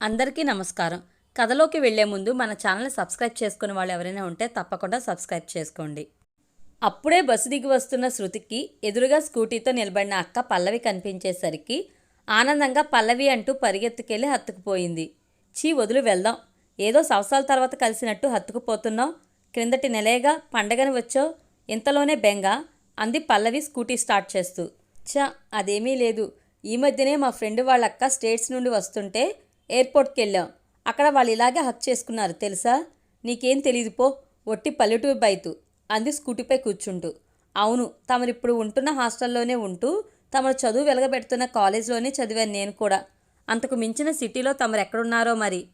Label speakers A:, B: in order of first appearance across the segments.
A: అందరికీ నమస్కారం. కథలోకి వెళ్ళే ముందు మన ఛానల్ సబ్స్క్రైబ్ చేసుకునే వాళ్ళు ఎవరైనా ఉంటే తప్పకుండా సబ్స్క్రైబ్ చేసుకోండి. అప్పుడే బస్సు దిగి వస్తున్న శృతికి ఎదురుగా స్కూటీతో నిలబడిన అక్క పల్లవి కనిపించేసరికి ఆనందంగా పల్లవి అంటూ పరిగెత్తుకెళ్ళి హత్తుకుపోయింది చీ వదిలి వెళ్దాం. ఏదో సంవత్సరాల తర్వాత కలిసినట్టు హత్తుకుపోతున్నావు క్రిందటి నెలేగా పండగని వచ్చావు. ఇంతలోనే బెంగ అంది పల్లవి స్కూటీ స్టార్ట్ చేస్తూ. చ అదేమీ లేదు. ఈ మధ్యనే మా ఫ్రెండ్ వాళ్ళ అక్క స్టేట్స్ నుండి వస్తుంటే ఎయిర్పోర్ట్కి వెళ్ళాం అక్కడ వాళ్ళు ఇలాగే హక్ చేసుకున్నారు తెలుసా? నీకేం తెలియదు పో ఒట్టి పల్లెటూరు బైతు. అంది స్కూటీపై కూర్చుంటూ. అవును తమరిప్పుడు ఉంటున్న హాస్టల్లోనే ఉంటూ తమరు చదువు వెలగబెడుతున్న కాలేజీలోనే చదివాను నేను కూడా. అంతకు మించిన సిటీలో తమరు ఎక్కడున్నారో మరి?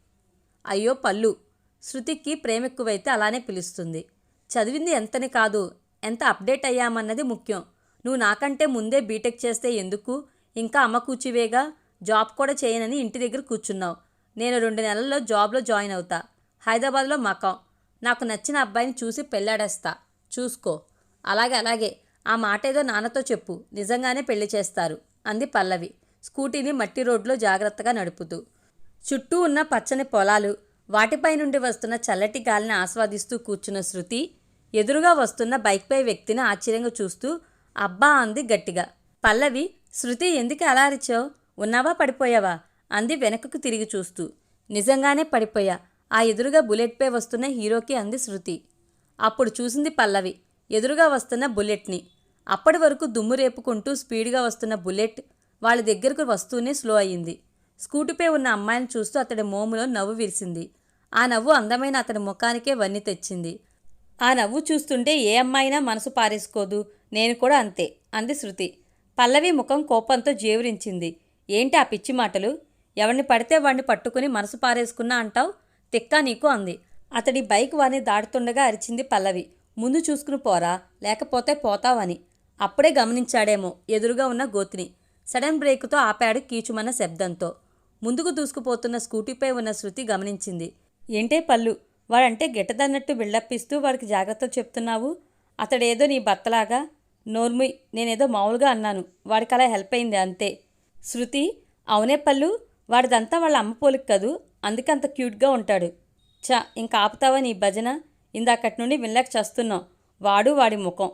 A: అయ్యో పల్లు శృతికి ప్రేమ ఎక్కువైతే అలానే పిలుస్తుంది. చదివింది ఎంతని కాదు ఎంత అప్డేట్ అయ్యామన్నది ముఖ్యం. నువ్వు నాకంటే ముందే బీటెక్ చేస్తే ఎందుకు? ఇంకా అమ్మ కూచివేగా? జాబ్ కూడా చేయనని ఇంటి దగ్గర కూర్చున్నావు. నేను రెండు నెలల్లో జాబ్లో జాయిన్ అవుతా. హైదరాబాద్లో మకం. నాకు నచ్చిన అబ్బాయిని చూసి పెళ్ళాడేస్తా. చూసుకో. అలాగే అలాగే. ఆ మాట ఏదో నాన్నతో చెప్పు. నిజంగానే పెళ్ళి చేస్తారు. అంది పల్లవి. స్కూటీని మట్టి రోడ్లో జాగ్రత్తగా నడుపుతూ. చుట్టూ ఉన్న పచ్చని పొలాలు వాటిపై నుండి వస్తున్న చల్లటి గాలిని ఆస్వాదిస్తూ కూర్చున్న శృతి ఎదురుగా వస్తున్న బైక్పై వ్యక్తిని ఆశ్చర్యంగా చూస్తూ అబ్బా అంది గట్టిగా. పల్లవి శృతి ఎందుకు అలా అరిచావు? ఉన్నావా పడిపోయావా? అంది వెనకకు తిరిగి చూస్తూ. నిజంగానే పడిపోయా. ఆ ఎదురుగా బుల్లెట్పై వస్తున్న హీరోకి అంది శృతి. అప్పుడు చూసింది పల్లవి. ఎదురుగా వస్తున్న బుల్లెట్ని. అప్పటి వరకు దుమ్ము రేపుకుంటూ స్పీడ్గా వస్తున్న బుల్లెట్ వాళ్ళ దగ్గరకు వస్తూనే స్లో అయ్యింది. స్కూటీపై ఉన్న అమ్మాయిని చూస్తూ అతడి మోములో నవ్వు విరిసింది ఆ నవ్వు అందమైన అతడి ముఖానికే వన్ని తెచ్చింది. ఆ నవ్వు చూస్తుంటే ఏ అమ్మాయినా మనసు పారేసుకోదు. నేను కూడా అంతే అంది శృతి. పల్లవి ముఖం కోపంతో జేవురించింది. ఏంటి ఆ పిచ్చి మాటలు? ఎవరిని పడితే వాడిని పట్టుకుని మనసు పారేసుకున్నా అంటావు? తిక్కా నీకు అంది. అతడి బైక్ వారిని దాటుతుండగా అరిచింది పల్లవి. ముందు చూసుకుని పోరా లేకపోతే పోతావని. అప్పుడే గమనించాడేమో ఎదురుగా ఉన్న గోతిని సడన్ బ్రేకుతో ఆపాడు కీచుమన్న శబ్దంతో. ముందుకు దూసుకుపోతున్న స్కూటీపై ఉన్న శృతి గమనించింది. ఏంటే పళ్ళు వాడంటే గిట్టదన్నట్టు బిల్డప్పిస్తూ వాడికి జాగ్రత్తలు చెప్తున్నావు? అతడేదో నీ భర్తలాగా? నోర్మి నేనేదో మామూలుగా అన్నాను. వాడికి అలా హెల్ప్ అయింది అంతే. శృతి అవునే పళ్ళు వాడిదంతా వాళ్ళ అమ్మ పోలిక కదూ అందుకే అంత క్యూట్గా ఉంటాడు. చ ఇంకా ఆపుతావా నీ భజన? ఇందాకటి నుండి వినలేక చేస్తున్నాం వాడు వాడి ముఖం.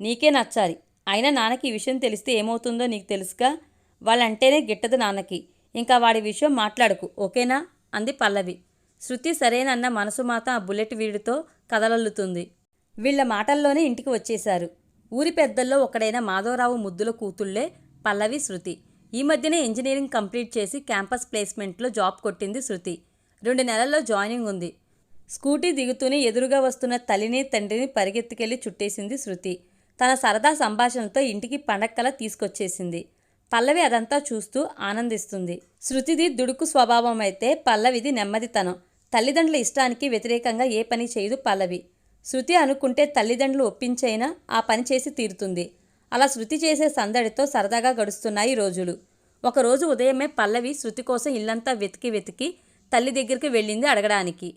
A: నీకే నచ్చాలి. అయినా నాన్నకి ఈ విషయం తెలిస్తే ఏమవుతుందో నీకు తెలుసుగా? వాళ్ళంటేనే గిట్టదు నాన్నకి. ఇంకా వాడి విషయం మాట్లాడకు ఓకేనా? అంది పల్లవి. శృతి సరేనన్న మనసు మాత ఆ బుల్లెట్ వీడితో కదలల్లుతుంది. వీళ్ళ మాటల్లోనే ఇంటికి వచ్చేశారు. ఊరి పెద్దల్లో ఒకడైన మాధవరావు ముద్దుల కూతుళ్ళే పల్లవి శృతి. ఈ మధ్యనే ఇంజనీరింగ్ కంప్లీట్ చేసి క్యాంపస్ ప్లేస్మెంట్లో జాబ్ కొట్టింది శృతి. రెండు నెలల్లో జాయినింగ్ ఉంది. స్కూటీ దిగుతూనే ఎదురుగా వస్తున్న తల్లిని తండ్రిని పరిగెత్తుకెళ్ళి చుట్టేసింది శృతి. తన సరదా సంభాషణతో ఇంటికి పండక్కల తీసుకొచ్చేసింది. పల్లవి అదంతా చూస్తూ ఆనందిస్తుంది. శృతిది దుడుకు స్వభావం అయితే పల్లవిది నెమ్మదితనం. తల్లిదండ్రుల ఇష్టానికి వ్యతిరేకంగా ఏ పని చేయదు పల్లవి. శృతి అనుకుంటే తల్లిదండ్రులు ఒప్పించైనా ఆ పని చేసి తీరుతుంది. అలా శృతి చేసే సందడితో సరదాగా గడుస్తున్నాయి రోజులు. ఒకరోజు ఉదయమే పల్లవి శృతి కోసం ఇల్లంతా వెతికి వెతికి తల్లి దగ్గరికి వెళ్ళింది అడగడానికి.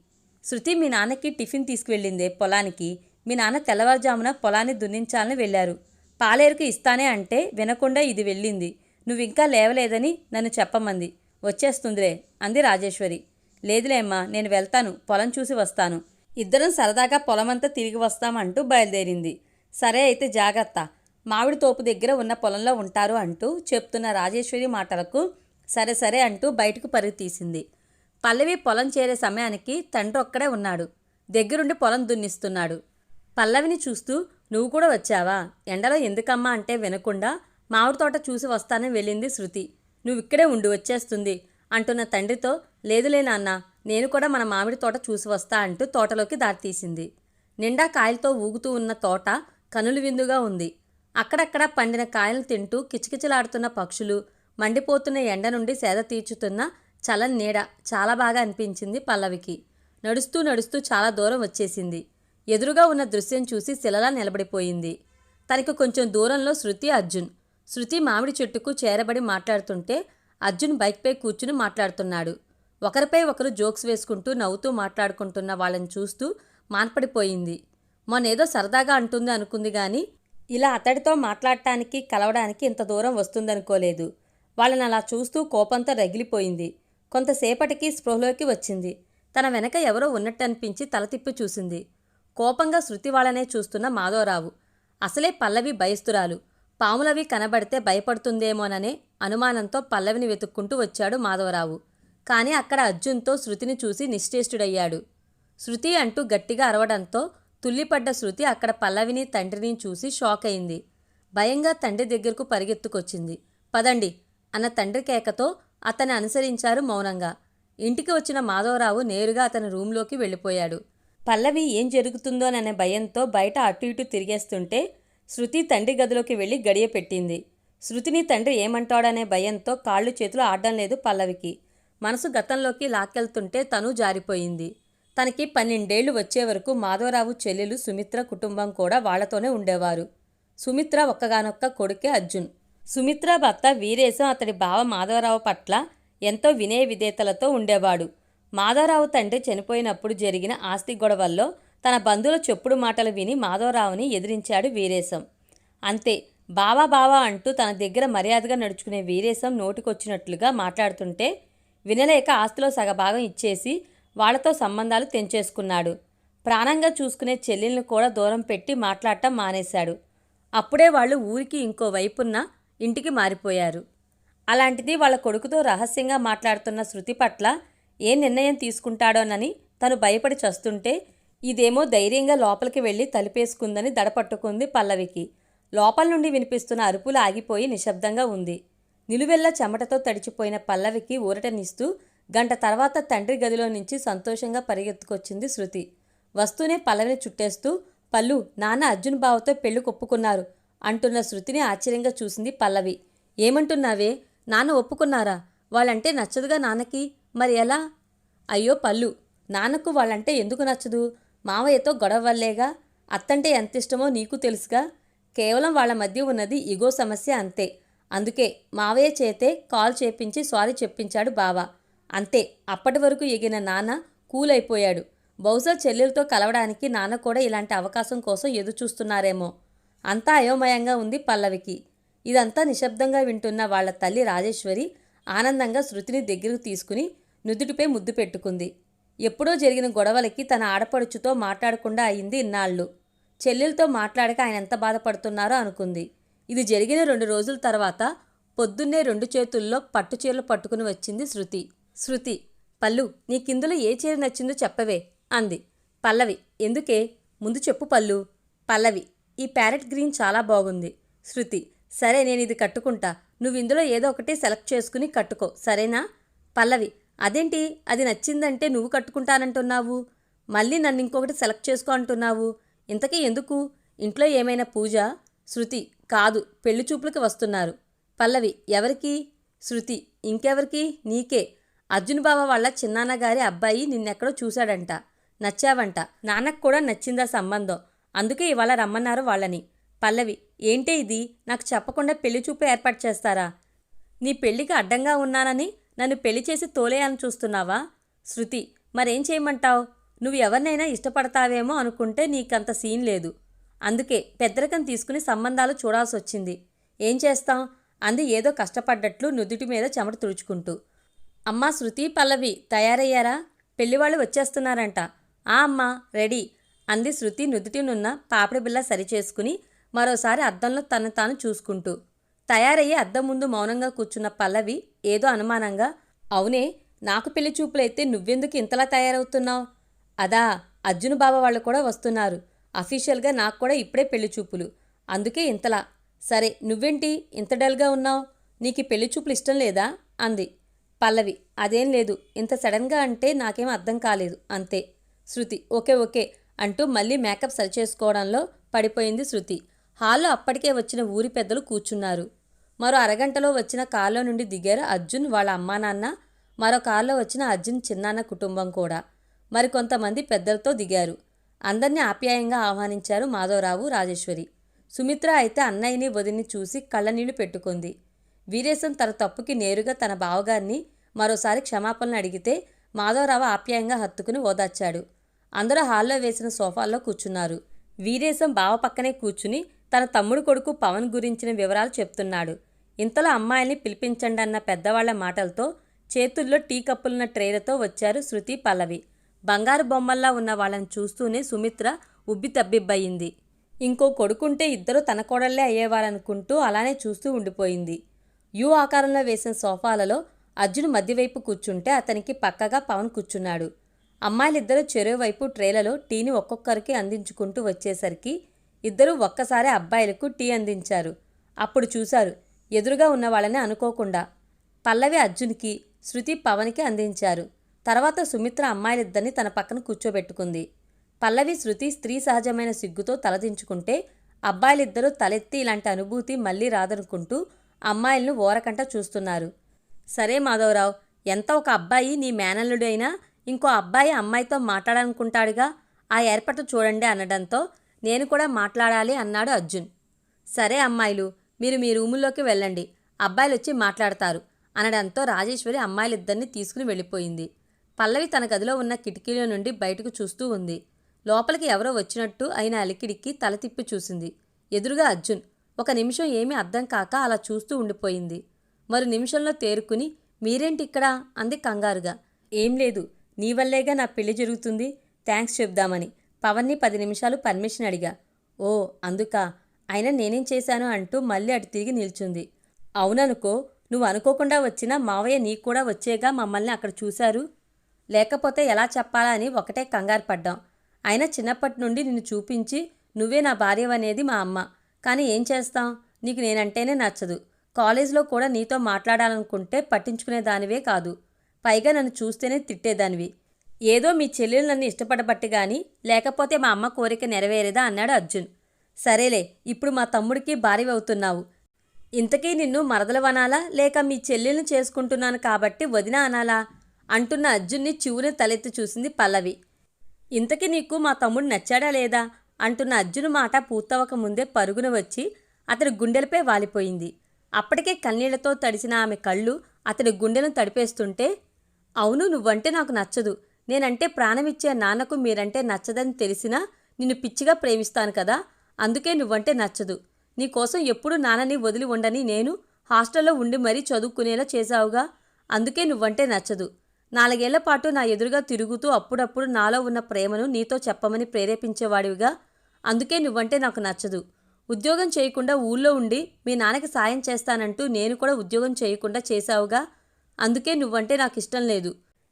A: శృతి మీ నాన్నకి టిఫిన్ తీసుకువెళ్ళిందే పొలానికి. మీ నాన్న తెల్లవారుజామున పొలాన్ని దున్నించాలని వెళ్ళారు. పాలేరుకు ఇస్తానే అంటే వినకుండా ఇది వెళ్ళింది. నువ్వు ఇంకా లేవలేదని నన్ను చెప్పమంది. వచ్చేస్తుందిలే అంది రాజేశ్వరి. లేదులేమ్మా నేను వెళ్తాను. పొలం చూసి వస్తాను. ఇద్దరం సరదాగా పొలమంతా తిరిగి వస్తామంటూ బయలుదేరింది. సరే అయితే జాగ్రత్త. మామిడి తోపు దగ్గర ఉన్న పొలంలో ఉంటారు అంటూ చెప్తున్న రాజేశ్వరి మాటలకు సరే సరే అంటూ బయటకు పరుగు తీసింది. పల్లవి పొలం చేరే సమయానికి తండ్రి ఒక్కడే ఉన్నాడు. దగ్గరుండి పొలం దున్నిస్తున్నాడు. పల్లవిని చూస్తూ నువ్వు కూడా వచ్చావా? ఎండలో ఎందుకమ్మా? అంటే వినకుండా మామిడి తోట చూసి వస్తానని వెళ్ళింది శృతి. నువ్వు ఇక్కడే ఉండి వచ్చేస్తుంది అంటున్న తండ్రితో లేదులే నాన్న నేను కూడా మన మామిడి తోట చూసి వస్తా అంటూ తోటలోకి దారితీసింది. నిండా కాయలతో ఊగుతూ ఉన్న తోట కనులు విందుగా ఉంది. అక్కడక్కడ పండిన కాయలు తింటూ కిచకిచలాడుతున్న పక్షులు మండిపోతున్న ఎండ నుండి సేద తీర్చుతున్న చలని నీడ చాలా బాగా అనిపించింది పల్లవికి. నడుస్తూ నడుస్తూ చాలా దూరం వచ్చేసింది. ఎదురుగా ఉన్న దృశ్యం చూసి శిలలా నిలబడిపోయింది. తనకు కొంచెం దూరంలో శృతి అర్జున్. శృతి మామిడి చెట్టుకు చేరబడి మాట్లాడుతుంటే అర్జున్ బైక్పై కూర్చుని మాట్లాడుతున్నాడు. ఒకరిపై ఒకరు జోక్స్ వేసుకుంటూ నవ్వుతూ మాట్లాడుకుంటున్న వాళ్ళని చూస్తూ మాన్పడిపోయింది. మొన్నేదో సరదాగా అంటుంది అనుకుంది కానీ ఇలా అతడితో మాట్లాడటానికి కలవడానికి ఇంత దూరం వస్తుందనుకోలేదు. వాళ్ళని అలా చూస్తూ కోపంతో రగిలిపోయింది. కొంతసేపటికి స్పృహలోకి వచ్చింది. తన వెనక ఎవరో ఉన్నట్టు అనిపించి తల తిప్పి చూసింది. కోపంగా శృతి వాళ్ళనే చూస్తున్న మాధవరావు. అసలే పల్లవి భయస్తురాలు పాములవి కనబడితే భయపడుతుందేమోననే అనుమానంతో పల్లవిని వెతుక్కుంటూ వచ్చాడు మాధవరావు. కానీ అక్కడ అర్జున్తో శృతిని చూసి నిశ్చేష్టుడయ్యాడు. శృతి అంటూ గట్టిగా అరవడంతో తుల్లిపడ్డ శృతి అక్కడ పల్లవిని తండ్రిని చూసి షాక్ అయింది. భయంగా తండ్రి దగ్గరకు పరిగెత్తుకొచ్చింది. పదండి అన్న తండ్రి కేకతో అతన్ని అనుసరించారు మౌనంగా. ఇంటికి వచ్చిన మాధవరావు నేరుగా అతని రూంలోకి వెళ్ళిపోయాడు. పల్లవి ఏం జరుగుతుందోననే భయంతో బయట అటు ఇటు తిరిగేస్తుంటే శృతి తండ్రి గదిలోకి వెళ్ళి గడియ పెట్టింది. శృతిని తండ్రి ఏమంటాడనే భయంతో కాళ్ళు చేతులు ఆడడం లేదు పల్లవికి. మనసు గతంలోకి లాక్కెళ్తుంటే తను జారిపోయింది. తనకి పన్నెండేళ్ళు వచ్చే వరకు మాధవరావు చెల్లెలు సుమిత్ర కుటుంబం కూడా వాళ్ళతోనే ఉండేవారు. సుమిత్ర ఒక్కగానొక్క కొడుకే అర్జున్. సుమిత్ర భర్త వీరేశం అతడి బావ మాధవరావు పట్ల ఎంతో వినయ విధేతలతో ఉండేవాడు. మాధవరావు తండ్రి చనిపోయినప్పుడు జరిగిన ఆస్తి గొడవల్లో తన బంధువుల చెప్పుడు మాటలు విని మాధవరావుని ఎదిరించాడు వీరేశం. అంతే బావా బావా అంటూ తన దగ్గర మర్యాదగా నడుచుకునే వీరేశం నోటికొచ్చినట్లుగా మాట్లాడుతుంటే వినలేక ఆస్తిలో సగభాగం ఇచ్చేసి వాళ్ళతో సంబంధాలు తెంచేసుకున్నాడు. ప్రాణంగా చూసుకునే చెల్లెల్ని కూడా దూరం పెట్టి మాట్లాడటం మానేశాడు. అప్పుడే వాళ్ళు ఊరికి ఇంకో వైపున్న ఇంటికి మారిపోయారు. అలాంటిది వాళ్ళ కొడుకుతో రహస్యంగా మాట్లాడుతున్న శృతి పట్ల ఏ నిర్ణయం తీసుకుంటాడోనని తను భయపడి చస్తుంటే ఇదేమో ధైర్యంగా లోపలికి వెళ్ళి తలుపేసుకుందని దడపట్టుకుంది పల్లవికి. లోపల నుండి వినిపిస్తున్న అరుపులు ఆగిపోయి నిశ్శబ్దంగా ఉంది. నిలువెల్ల చెమటతో తడిచిపోయిన పల్లవికి ఊరటనిస్తూ గంట తర్వాత తండ్రి గదిలో నుంచి సంతోషంగా పరిగెత్తుకొచ్చింది శృతి. వస్తూనే పల్లవిని చుట్టేస్తూ పల్లు నాన్న అర్జున్ బావతో పెళ్ళి కొప్పుకున్నారు అంటున్న శృతిని ఆశ్చర్యంగా చూసింది పల్లవి. ఏమంటున్నావే? నాన్న ఒప్పుకున్నారా? వాళ్ళంటే నచ్చదుగా నాన్నకి? మరి ఎలా? అయ్యో పల్లు నాన్నకు వాళ్ళంటే ఎందుకు నచ్చదు? మావయ్యతో గొడవ వల్లేగా అత్తంటే ఎంత ఇష్టమో నీకు తెలుసుగా? కేవలం వాళ్ళ మధ్య ఉన్నది ఇగో సమస్య అంతే. అందుకే మావయ్య చేతే కాల్ చేపించి సారీ చెప్పించాడు బావ. అంతే అప్పటి వరకు ఎగిన నాన్న కూల్ అయిపోయాడు బహుశా చెల్లెలతో కలవడానికి నాన్న కూడా ఇలాంటి అవకాశం కోసం ఎదురు చూస్తున్నారేమో అంతా అయోమయంగా ఉంది పల్లవికి. ఇదంతా నిశ్శబ్దంగా వింటున్న వాళ్ళ తల్లి రాజేశ్వరి ఆనందంగా శృతిని దగ్గరకు తీసుకుని నుదుటిపై ముద్దు పెట్టుకుంది. ఎప్పుడో జరిగిన గొడవలకి తన ఆడపడుచుతో మాట్లాడకుండా అయింది ఇన్నాళ్ళు. చెల్లెలతో మాట్లాడక ఆయన ఎంత బాధపడుతున్నారో అనుకుంది. ఇది జరిగిన రెండు రోజుల తర్వాత పొద్దున్నే రెండు చేతుల్లో పట్టు చీరలు పట్టుకుని వచ్చింది శృతి. శృతి పల్లు నీకిందులో ఏ చీర నచ్చిందో చెప్పవే అంది. పల్లవి ఎందుకే? ముందు చెప్పు పల్లు. పల్లవి ఈ ప్యారెట్ గ్రీన్ చాలా బాగుంది. శృతి సరే నేను ఇది కట్టుకుంటా. నువ్వు ఇందులో ఏదో ఒకటి సెలెక్ట్ చేసుకుని కట్టుకో సరేనా? పల్లవి అదేంటి? అది నచ్చిందంటే నువ్వు కట్టుకుంటానంటున్నావు? మళ్ళీ నన్ను ఇంకొకటి సెలెక్ట్ చేసుకో అంటున్నావు? ఇంతకీ ఎందుకు? ఇంట్లో ఏమైనా పూజ? శృతి కాదు పెళ్ళి చూపులకు వస్తున్నారు. పల్లవి ఎవరికి? శృతి ఇంకెవరికి? నీకే. అర్జున్ బావ వాళ్ళ చిన్నాన్నగారి అబ్బాయి నిన్నెక్కడో చూశాడంట. నచ్చావంట. నాన్నకు కూడా నచ్చిందా సంబంధం. అందుకే ఇవాళ రమ్మన్నారు వాళ్ళని. పల్లవి ఏంటే ఇది? నాకు చెప్పకుండా పెళ్ళి చూపు ఏర్పాటు చేస్తారా? నీ పెళ్ళికి అడ్డంగా ఉన్నానని నన్ను పెళ్ళి చేసి తోలేయాలని చూస్తున్నావా? శృతి మరేం చేయమంటావు? నువ్వు ఎవరినైనా ఇష్టపడతావేమో అనుకుంటే నీకంత సీన్ లేదు. అందుకే పెద్దరికం తీసుకుని సంబంధాలు చూడాల్సి వచ్చింది ఏం చేస్తాం? అంది ఏదో కష్టపడ్డట్లు నుదుటి మీద చెమట తుడుచుకుంటూ. అమ్మా శృతి పల్లవి తయారయ్యారా? పెళ్ళివాళ్ళు వచ్చేస్తున్నారంట. ఆ అమ్మా రెడీ అంది శృతి నుదుటినున్న పాపిడి బిల్ల సరిచేసుకుని మరోసారి అద్దంలో తను తాను చూసుకుంటూ. తయారయ్యి అద్దం ముందు మౌనంగా కూర్చున్న పల్లవి ఏదో అనుమానంగా అవునే నాకు పెళ్ళి చూపులైతే నువ్వెందుకు ఇంతలా తయారవుతున్నావు? అదా అర్జున్ బాబా వాళ్ళు కూడా వస్తున్నారు. అఫీషియల్గా నాకు కూడా ఇప్పుడే పెళ్ళి చూపులు. అందుకే ఇంతలా. సరే నువ్వేంటి? ఇంత డల్గా ఉన్నావు? నీకు పెళ్ళి చూపులు ఇష్టం లేదా? అంది. పల్లవి అదేం లేదు. ఇంత సడన్గా అంటే నాకేం అర్థం కాలేదు. అంతే. శృతి ఓకే ఓకే అంటూ మళ్ళీ మేకప్ సరిచేసుకోవడంలో పడిపోయింది శృతి. హాల్లో అప్పటికే వచ్చిన ఊరి పెద్దలు కూర్చున్నారు. మరో అరగంటలో వచ్చిన కారులో నుండి దిగారు అర్జున్ వాళ్ళ అమ్మా నాన్న. మరో కారులో వచ్చిన అర్జున్ చిన్నాన్న కుటుంబం కూడా. మరికొంతమంది పెద్దలతో దిగారు. అందరినీ ఆప్యాయంగా ఆహ్వానించారు మాధవరావు రాజేశ్వరి. సుమిత్ర అయితే అన్నయ్యని వదిని చూసి కళ్ళనీళ్ళు పెట్టుకుంది. వీరేశం తన తప్పుకి నేరుగా తన బావగారిని మరోసారి క్షమాపణలు అడిగితే మాధవరావు ఆప్యాయంగా హత్తుకుని ఓదార్చాడు. అందరూ హాల్లో వేసిన సోఫాల్లో కూర్చున్నారు. వీరేశం బావ పక్కనే కూర్చుని తన తమ్ముడు కొడుకు పవన్ గురించిన వివరాలు చెప్తున్నాడు. ఇంతలో అమ్మాయిల్ని పిలిపించండి అన్న పెద్దవాళ్ళ మాటలతో చేతుల్లో టీ కప్పులున్న ట్రేలతో వచ్చారు శృతి పల్లవి. బంగారు బొమ్మల్లా ఉన్న వాళ్ళని చూస్తూనే సుమిత్ర ఉబ్బి తబ్బిబ్బయింది. ఇంకో కొడుకుంటే ఇద్దరు తన కోడళ్ళే అయ్యేవారనుకుంటూ అలానే చూస్తూ ఉండిపోయింది. యు ఆకారంలో వేసిన సోఫాలలో అర్జున్ మధ్యవైపు కూర్చుంటే అతనికి పక్కగా పవన్ కూర్చున్నాడు. అమ్మాయిలిద్దరూ చెరువువైపు ట్రేలలో టీని ఒక్కొక్కరికి అందించుకుంటూ వచ్చేసరికి ఇద్దరూ ఒక్కసారి అబ్బాయిలకు టీ అందించారు. అప్పుడు చూశారు ఎదురుగా ఉన్న వాళ్ళని అనుకోకుండా. పల్లవి అర్జున్కి శృతి పవన్కి అందించారు. తర్వాత సుమిత్ర అమ్మాయిలిద్దరిని తన పక్కన కూర్చోబెట్టుకుంది. పల్లవి శృతి స్త్రీ సహజమైన సిగ్గుతో తలదించుకుంటే అబ్బాయిలిద్దరూ తలెత్తి ఇలాంటి అనుభూతి మళ్ళీ రాదనుకుంటూ అమ్మాయిలను ఓరకంట చూస్తున్నారు. సరే మాధవరావు ఎంత ఒక అబ్బాయి నీ మేనల్లుడైనా ఇంకో అబ్బాయి అమ్మాయితో మాట్లాడాలనుకుంటాడుగా? ఆ ఏర్పాటు చూడండి అనడంతో నేను కూడా మాట్లాడాలి అన్నాడు అర్జున్. సరే అమ్మాయిలు మీరు మీ రూముల్లోకి వెళ్ళండి. అబ్బాయిలు వచ్చి మాట్లాడతారు అనడంతో రాజేశ్వరి అమ్మాయిలిద్దరిని తీసుకుని వెళ్ళిపోయింది. పల్లవి తన గదిలో ఉన్న కిటికీలో నుండి బయటకు చూస్తూ ఉంది. లోపలికి ఎవరో వచ్చినట్టు అయిన అలికిడికి తల తిప్పి చూసింది. ఎదురుగా అర్జున్ ఒక నిమిషం ఏమీ అర్థం కాక అలా చూస్తూ ఉండిపోయింది. మరు నిమిషంలో తేరుకుని మీరేంటి ఇక్కడ? అంది కంగారుగా. ఏం లేదు నీ వల్లేగా నా పెళ్ళి జరుగుతుంది. థ్యాంక్స్ చెప్దామని. పవన్ని పది నిమిషాలు పర్మిషన్ అడిగా. ఓ అందుక. అయినా నేనేం చేశాను? అంటూ మళ్ళీ అటు తిరిగి నిల్చుంది. అవుననుకో నువ్వు అనుకోకుండా వచ్చినా మావయ్య నీకు కూడా వచ్చేగా మమ్మల్ని అక్కడ చూశారు. లేకపోతే ఎలా చెప్పాలా అని ఒకటే కంగారు పడ్డాం. అయినా చిన్నప్పటి నుండి నిన్ను చూపించి నువ్వే నా భార్యవనేది మా అమ్మ. కానీ ఏం చేస్తాం? నీకు నేనంటేనే నచ్చదు. కాలేజీలో కూడా నీతో మాట్లాడాలనుకుంటే పట్టించుకునే దానివే కాదు. పైగా నన్ను చూస్తేనే తిట్టేదానివి. ఏదో మీ చెల్లెలు నన్ను ఇష్టపడబట్టి గాని లేకపోతే మా అమ్మ కోరిక నెరవేరేదా అన్నాడు అర్జున్. సరేలే ఇప్పుడు మా తమ్ముడికి భార్య అవుతున్నావు ఇంతకీ నిన్ను మరదలవనాలా లేక మీ చెల్లెల్ని చేసుకుంటున్నాను కాబట్టి వదిన అనాలా? అంటున్న అర్జున్ని చివుని తలెత్తి చూసింది పల్లవి. ఇంతకీ నీకు మా తమ్ముడు నచ్చాడా లేదా? అంటున్న అర్జును మాట పూర్తవక ముందే పరుగున వచ్చి అతడి గుండెలపై వాలిపోయింది. అప్పటికే కన్నీళ్ళతో తడిసిన ఆమె కళ్ళు అతడి గుండెలను తడిపేస్తుంటే అవును నువ్వంటే నాకు నచ్చదు. నేనంటే ప్రాణమిచ్చే నాన్నకు మీరంటే నచ్చదని తెలిసినా నిన్ను పిచ్చిగా ప్రేమిస్తాను కదా. అందుకే నువ్వంటే నచ్చదు. నీకోసం ఎప్పుడు నాన్నని వదిలి ఉండని నేను హాస్టల్లో ఉండి మరీ చదువుకునేలా చేశావుగా. అందుకే నువ్వంటే నచ్చదు. నాలుగేళ్ళ పాటు నా ఎదురుగా తిరుగుతూ అప్పుడప్పుడు నాలో ఉన్న ప్రేమను నీతో చెప్పమని ప్రేరేపించేవాడివిగా. అందుకే నువ్వంటే నాకు నచ్చదు. ఉద్యోగం చేయకుండా ఊళ్ళో ఉండి మీ నాన్నకి సాయం చేస్తానంటూ నేను కూడా ఉద్యోగం చేయకుండా చేశావుగా? అందుకే నువ్వంటే నాకు ఇష్టం లేదు.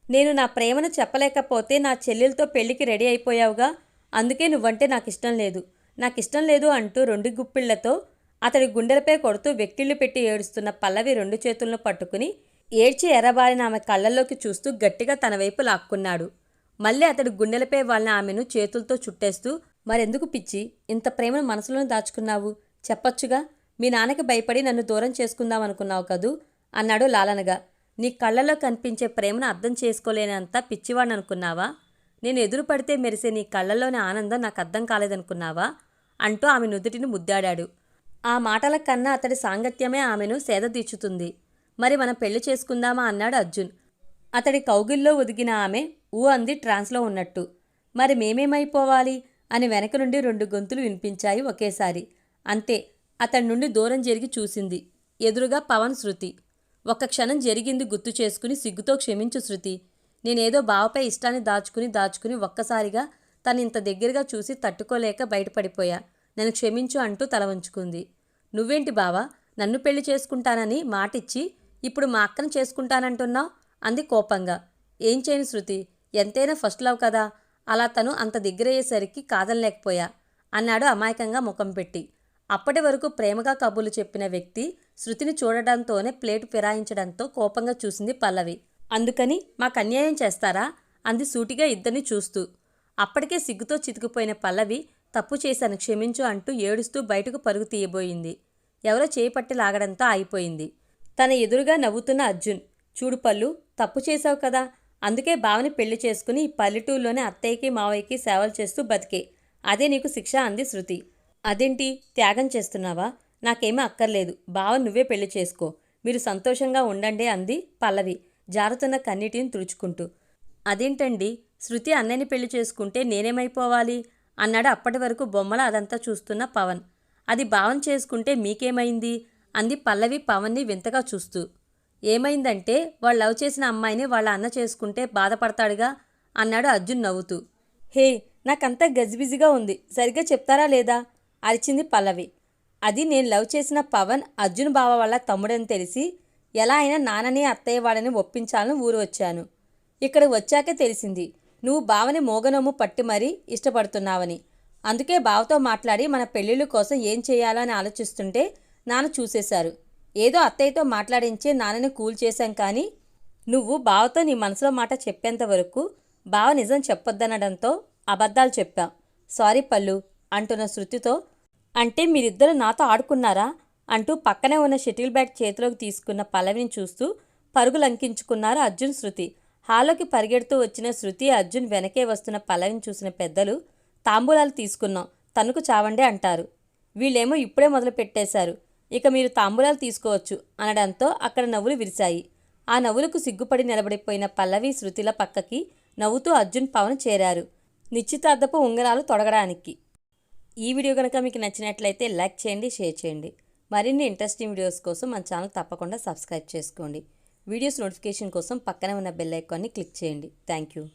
A: నేను నా ప్రేమను చెప్పలేకపోతే నా చెల్లెలతో పెళ్ళికి రెడీ అయిపోయావుగా? అందుకే నువ్వంటే నాకు ఇష్టం లేదు. నాకు ఇష్టం లేదు అంటూ రెండు గుప్పిళ్ళతో అతడి గుండెలపై కొడుతూ వెక్కిళ్ళు పెట్టి ఏడుస్తున్న పల్లవి రెండు చేతులను పట్టుకుని ఏడ్చి ఎర్రబారిన ఆమె కళ్ళల్లోకి చూస్తూ గట్టిగా తన వైపు లాక్కున్నాడు. మళ్ళీ అతడి గుండెలపై వాళ్ళ ఆమెను చేతులతో చుట్టేస్తూ మరెందుకు పిచ్చి? ఇంత ప్రేమను మనసులోనే దాచుకున్నావు. చెప్పొచ్చుగా. మీ నాన్నకి భయపడి నన్ను దూరం చేసుకుందాం అనుకున్నావు కదూ? అన్నాడు లాలనగా. నీ కళ్ళలో కనిపించే ప్రేమను అర్థం చేసుకోలేనంత పిచ్చివాడిని అనుకున్నావా నేను ఎదురు పడితే మెరిసే నీ కళ్ళల్లోని ఆనందం నాకు అర్థం కాలేదనుకున్నావా? అంటూ ఆమె నుదుటిని ముద్దాడాడు. ఆ మాటల కన్నా అతడి సాంగత్యమే ఆమెను సేదతీర్చుతుంది మరి మనం పెళ్ళి చేసుకుందామా? అన్నాడు అర్జున్. అతడి కౌగిల్లో ఒదిగిన ఆమె ఊ అంది ట్రాన్స్లో ఉన్నట్టు. మరి మేమేమైపోవాలి? అని వెనక నుండి రెండు గొంతులు వినిపించాయి ఒకేసారి. అంతే అతడి నుండి దూరం జరిగి చూసింది. ఎదురుగా పవన్ శృతి. ఒక్క క్షణం జరిగింది గుర్తు చేసుకుని సిగ్గుతో క్షమించు శృతి. నేనేదో బావపై ఇష్టాన్ని దాచుకుని దాచుకుని ఒక్కసారిగా తను ఇంత దగ్గరగా చూసి తట్టుకోలేక బయటపడిపోయా. నన్ను క్షమించు అంటూ తల వంచుకుంది. నువ్వేంటి బావా? నన్ను పెళ్ళి చేసుకుంటానని మాటిచ్చి ఇప్పుడు మా అక్కను చేసుకుంటానంటున్నావు? అంది కోపంగా. ఏం చేయను శృతి. ఎంతైనా ఫస్ట్ లవ్ కదా. అలా తను అంత దగ్గరయ్యేసరికి కాదనలేకపోయా అన్నాడు అమాయకంగా ముఖం పెట్టి. అప్పటి వరకు ప్రేమగా కబుర్లు చెప్పిన వ్యక్తి శృతిని చూడడంతోనే ప్లేటు ఫిరాయించడంతో కోపంగా చూసింది పల్లవి. అందుకని మాకు అన్యాయం చేస్తారా? అంది సూటిగా ఇద్దరిని చూస్తూ. అప్పటికే సిగ్గుతో చితికిపోయిన పల్లవి తప్పు చేశాను క్షమించు అంటూ ఏడుస్తూ బయటకు పరుగు తీయబోయింది. ఎవరో చేపట్టి లాగడంతో ఆగిపోయింది. తన ఎదురుగా నవ్వుతున్న అర్జున్ చూడు పళ్ళు తప్పు చేశావు కదా అందుకే బావని పెళ్ళి చేసుకుని పల్లెటూరులోనే అత్తయ్యకి మావయ్యకి సేవలు చేస్తూ బతికే. అదే నీకు శిక్ష అంది శృతి. అదేంటి? త్యాగం చేస్తున్నావా? నాకేమీ అక్కర్లేదు. బావ నువ్వే పెళ్ళి చేసుకో. మీరు సంతోషంగా ఉండండి అంది పల్లవి జారుతున్న కన్నీటిని తుడుచుకుంటూ. అదేంటండి? శృతి అన్నయ్యని పెళ్ళి చేసుకుంటే నేనేమైపోవాలి? అన్నాడు అప్పటి వరకు బొమ్మల అదంతా చూస్తున్న పవన్. అది భావన చేసుకుంటే మీకేమైంది? అంది పల్లవి పవన్ని వింతగా చూస్తూ. ఏమైందంటే వాళ్ళు లవ్ చేసిన అమ్మాయిని వాళ్ళ అన్న చేసుకుంటే బాధపడతాడుగా అన్నాడు అర్జున్ నవ్వుతూ. హే నాకంతా గజిబిజిగా ఉంది. సరిగ్గా చెప్తారా లేదా? అరిచింది పల్లవి. అది నేను లవ్ చేసిన పవన్ అర్జున్ బావ వాళ్ళ తమ్ముడని తెలిసి ఎలా అయినా నాన్నని అత్తయ్య వాడని ఒప్పించాలని ఊరు వచ్చాను. ఇక్కడ వచ్చాకే తెలిసింది నువ్వు బావని మోగనొమ్ము పట్టి మరీ ఇష్టపడుతున్నావని. అందుకే బావతో మాట్లాడి మన పెళ్ళిళ్ళ కోసం ఏం చేయాలో అని ఆలోచిస్తుంటే నాన్న చూసేశారు. ఏదో అత్తయ్యతో మాట్లాడించే నాన్నని కూల్ చేశాం కానీ నువ్వు బావతో నీ మనసులో మాట చెప్పేంత వరకు బావ నిజం చెప్పొద్దనడంతో అబద్ధాలు చెప్పాం. సారీ పల్లు అంటున్న శృతితో. అంటే మీరిద్దరు నాతో ఆడుకున్నారా? అంటూ పక్కనే ఉన్న షటిల్ బ్యాట్ చేతిలోకి తీసుకున్న పల్లవిని చూస్తూ పరుగులంకించుకున్నారు అర్జున్ శృతి. హాల్లోకి పరిగెడుతూ వచ్చిన శృతి అర్జున్ వెనకే వస్తున్న పల్లవిని చూసిన పెద్దలు తాంబూలాలు తీసుకున్నాం తనుకు చావండే అంటారు. వీళ్ళేమో ఇప్పుడే మొదలు పెట్టేశారు ఇక మీరు తాంబూలాలు తీసుకోవచ్చు అనడంతో అక్కడ నవ్వులు విరిశాయి. ఆ నవ్వులకు సిగ్గుపడి నిలబడిపోయిన పల్లవి శృతిల పక్కకి నవ్వుతూ అర్జున్ పవన్ చేరారు నిశ్చితార్థపు ఉంగరాలు తొడగడానికి. ఈ వీడియో కనుక మీకు నచ్చినట్లయితే లైక్ చేయండి షేర్ చేయండి. మరిన్ని ఇంట్రెస్టింగ్ వీడియోస్ కోసం మన ఛానల్ తప్పకుండా సబ్స్క్రైబ్ చేసుకోండి. వీడియోస్ నోటిఫికేషన్ కోసం పక్కనే ఉన్న బెల్ ఐకాన్ని క్లిక్ చేయండి. Thank you.